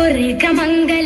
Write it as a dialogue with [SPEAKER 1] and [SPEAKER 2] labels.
[SPEAKER 1] ஒரு கமங்கள்